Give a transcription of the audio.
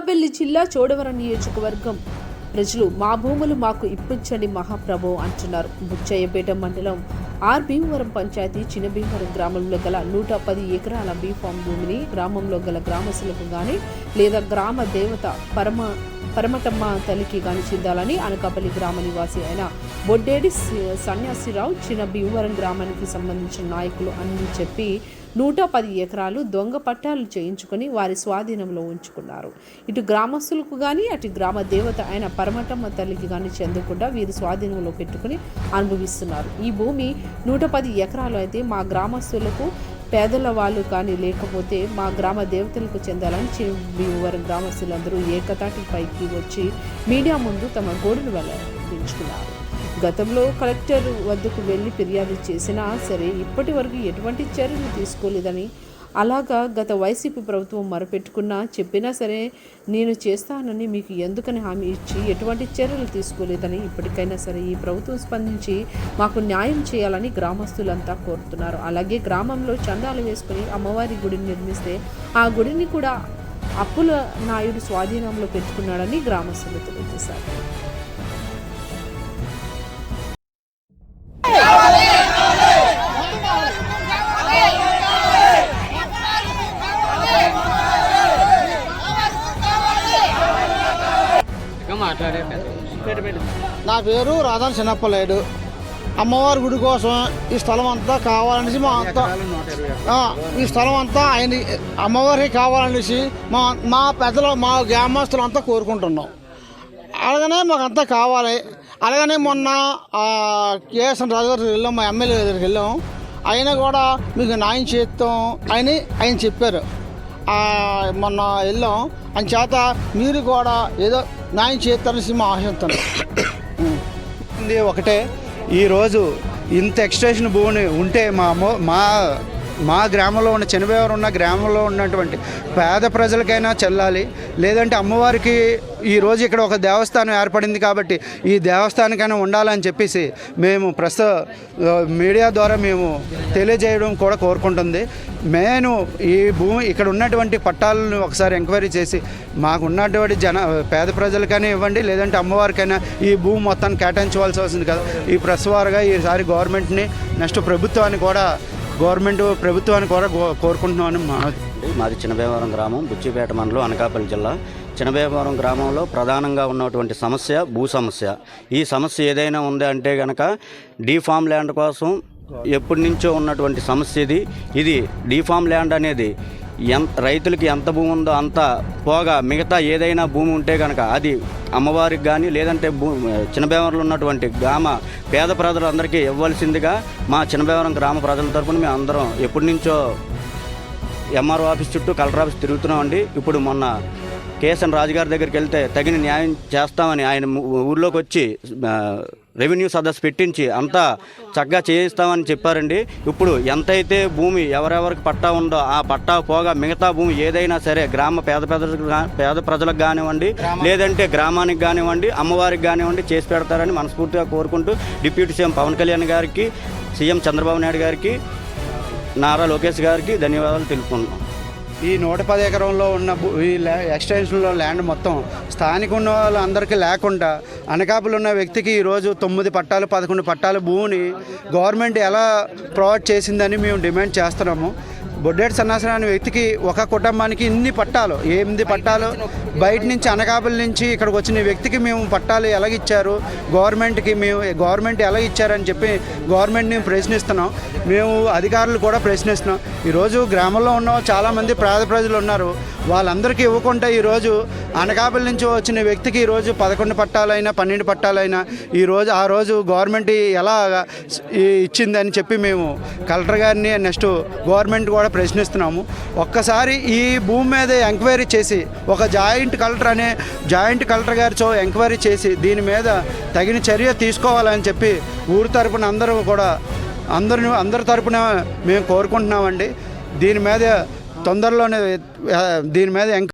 అనకాపల్లి జిల్లా చోడవరం నియోజకవర్గం. ప్రజలు మా భూములు మాకు ఇప్పించండి మహాప్రభు అంటున్నారు. బుచ్చయ్యపేట మండలం ఆర్ భీమవరం పంచాయతీ చిన్న భీమవరం గ్రామంలో గల నూట పది ఎకరాల బీఫామ్ భూమిని గ్రామంలో గల గ్రామస్తులకు గాని లేదా గ్రామ దేవత పరమ పరమతమ్మ తల్లికి గాని చెందాలని అనకాపల్లి గ్రామ నివాసి అయిన బొడ్డేడి సన్యాసిరావు చిన్న భీమవరం గ్రామానికి సంబంధించిన నాయకులు అని చెప్పి నూట పది ఎకరాలు దొంగ పట్టాలు చేయించుకొని వారి స్వాధీనంలో ఉంచుకున్నారు. ఇటు గ్రామస్తులకు కానీ అటు గ్రామ దేవత అయిన పరమటమ్మ తల్లికి కానీ చెందకుండా వీరి స్వాధీనంలో పెట్టుకుని అనుభవిస్తున్నారు. ఈ భూమి నూట పది ఎకరాలు అయితే మా గ్రామస్తులకు పేదల వాళ్ళు కానీ లేకపోతే మా గ్రామ దేవతలకు చెందాలని చివరి గ్రామస్తులందరూ ఏకతాటి పైకి వచ్చి మీడియా ముందు తమ గోడును వెల్లడించుకున్నారు. గతంలో కలెక్టర్ వద్దకు వెళ్ళి ఫిర్యాదు చేసినా సరే ఇప్పటి వరకు ఎటువంటి చర్యలు తీసుకోలేదని అలాగా గత వైసీపీ ప్రభుత్వం మొరపెట్టుకున్నా చెప్పినా సరే నేను చేస్తానని మీకు ఎందుకని హామీ ఇచ్చి ఎటువంటి చర్యలు తీసుకోలేదని ఇప్పటికైనా సరే ఈ ప్రభుత్వం స్పందించి మాకు న్యాయం చేయాలని గ్రామస్తులంతా కోరుతున్నారు. అలాగే గ్రామంలో చందాలు వేసుకుని అమ్మవారి గుడిని నిర్మిస్తే ఆ గుడిని కూడా అప్పుల నాయుడు స్వాధీనంలో పెట్టుకున్నాడని గ్రామస్తులు తెలియజేశారు. మాట్లాడే నా పేరు రాధాన్ చిన్నప్పలేడు. అమ్మవారి గుడి కోసం ఈ స్థలం అంతా కావాలనేసి మా అంతా ఈ స్థలం అంతా ఆయన అమ్మవారికి కావాలనేసి మా మా పెద్దలు మా గ్రామస్తులు అంతా కోరుకుంటున్నాం. అలాగనే మాకు అంతా కావాలి. అలాగనే మొన్న ఆ, కేఎస్ఎన్ రాజు గారికి వెళ్ళాం మా ఎమ్మెల్యే దగ్గరికి వెళ్ళాం. ఆయన కూడా మీకు న్యాయం చేస్తాం అని ఆయన చెప్పారు. మొన్న వెళ్ళాం. అని చేత మీరు కూడా ఏదో న్యాయం చేస్తారని సినిమా ఆశిస్తున్నాం. ఒకటే. ఈరోజు ఇంత ఎక్స్టేషన్ భూమి ఉంటే మా మా మా గ్రామంలో ఉన్న చనిపోయేవారు ఉన్న గ్రామంలో ఉన్నటువంటి పేద ప్రజలకైనా చెల్లాలి. లేదంటే అమ్మవారికి ఈరోజు ఇక్కడ ఒక దేవస్థానం ఏర్పడింది కాబట్టి ఈ దేవస్థానికైనా ఉండాలని చెప్పేసి మేము ప్రస్తుత మీడియా ద్వారా మేము తెలియజేయడం కూడా కోరుకుంటుంది. నేను ఈ భూమి ఇక్కడ ఉన్నటువంటి పట్టాలను ఒకసారి ఎంక్వైరీ చేసి మాకు ఉన్నటువంటి జన పేద ప్రజలకైనా ఇవ్వండి లేదంటే అమ్మవారికైనా ఈ భూమి మొత్తాన్ని కేటాయించవలసి వస్తుంది కదా. ఈ ప్రెస్ వారుగా ఈసారి గవర్నమెంట్ని నెక్స్ట్ ప్రభుత్వాన్ని కూడా గవర్నమెంట్ ప్రభుత్వాన్ని కూడా కో- కోరుకుంటున్నామని మా మాది చిన్నభీమవరం గ్రామం బుచ్చిపేట మండలం అనకాపల్లి జిల్లా. చిన్నభీమవరం గ్రామంలో ప్రధానంగా ఉన్నటువంటి సమస్య భూ సమస్య. ఈ సమస్య ఏదైనా ఉంది అంటే కనుక డీఫామ్ ల్యాండ్ కోసం ఎప్పటి నుంచో ఉన్నటువంటి సమస్య ఇది. ఇది డీఫామ్ ల్యాండ్ అనేది ఎంత రైతులకి ఎంత భూమి ఉందో అంత పోగా మిగతా ఏదైనా భూమి ఉంటే కనుక అది అమ్మవారికి కానీ లేదంటే భూ చిన్నబేవరంలో ఉన్నటువంటి గ్రామ పేద ప్రజలందరికీ ఇవ్వాల్సిందిగా మా చిన్నబేవరం గ్రామ ప్రజల తరపున మేము అందరం ఎప్పటి నుంచో ఎంఆర్ఓ ఆఫీస్ చుట్టూ కలెక్టర్ ఆఫీస్ తిరుగుతున్నామండి. ఇప్పుడు మొన్న కేఎస్ఎన్ రాజుగారి దగ్గరికి వెళ్తే తగిన న్యాయం చేస్తామని ఆయన ఊర్లోకి వచ్చి రెవెన్యూ సదస్సు పెట్టించి అంతా చక్కగా చేయిస్తామని చెప్పారండి. ఇప్పుడు ఎంతైతే భూమి ఎవరెవరికి పట్టా ఉందో ఆ పట్టా పోగా మిగతా భూమి ఏదైనా సరే గ్రామ పేద గా- పేద ప్రజలకు కానివ్వండి లేదంటే గ్రామానికి కానివ్వండి అమ్మవారికి కానివ్వండి చేసి పెడతారని మనస్ఫూర్తిగా కోరుకుంటూ డిప్యూటీ సీఎం పవన్ కళ్యాణ్ గారికి సీఎం చంద్రబాబు నాయుడు గారికి నారా లోకేష్ గారికి ధన్యవాదాలు తెలుపుకుంటున్నాం. ఈ నూట పది ఎకరంలో ఉన్న ఈ ల్యా- ఎక్స్టెన్షన్లో ల్యాండ్ మొత్తం స్థానిక ఉన్న వాళ్ళందరికీ లేకుండా అనకాపులు ఉన్న వ్యక్తికి ఈరోజు తొమ్మిది పట్టాలు పదకొండు పట్టాల భూమిని గవర్నమెంట్ ఎలా ప్రొవైడ్ చేసిందని మేము డిమాండ్ చేస్తున్నాము. బొడ్డేటి సన్నాసన అనే వ్యక్తికి ఒక కుటుంబానికి ఇన్ని పట్టాలు ఎనిమిది పట్టాలు? బయట నుంచి అనకాపల్లి నుంచి ఇక్కడికి వచ్చిన వ్యక్తికి మేము పట్టాలు ఎలాగిచ్చారు గవర్నమెంట్కి మేము గవర్నమెంట్ ఎలా ఇచ్చారని చెప్పి గవర్నమెంట్ని ప్రశ్నిస్తున్నాం. మేము అధికారులు కూడా ప్రశ్నిస్తున్నాం. ఈరోజు గ్రామంలో ఉన్న చాలామంది పేద ప్రజలు ఉన్నారు. వాళ్ళందరికీ ఇవ్వకుండా ఈరోజు అనకాపల్లి నుంచి వచ్చిన వ్యక్తికి ఈరోజు పదకొండు పట్టాలైనా పన్నెండు పట్టాలైనా ఈరోజు ఆ రోజు గవర్నమెంట్ ఎలా ఇచ్చిందని చెప్పి మేము కలెక్టర్ గారిని నెక్స్ట్ గవర్నమెంట్ కూడా ప్రశ్నిస్తున్నాము. ఒక్కసారి ఈ భూమి మీద ఎంక్వైరీ చేసి ఒక జాయింట్ కలెక్టర్ అనే జాయింట్ కలెక్టర్ గారితో ఎంక్వైరీ చేసి దీని మీద తగిన చర్య తీసుకోవాలని చెప్పి ఊరు తరపున అందరూ కూడా అందరిని అందరి తరపున మేము కోరుకుంటున్నామండి. దీని మీద తొందరలోనే దీని మీద ఎంక్వైరీ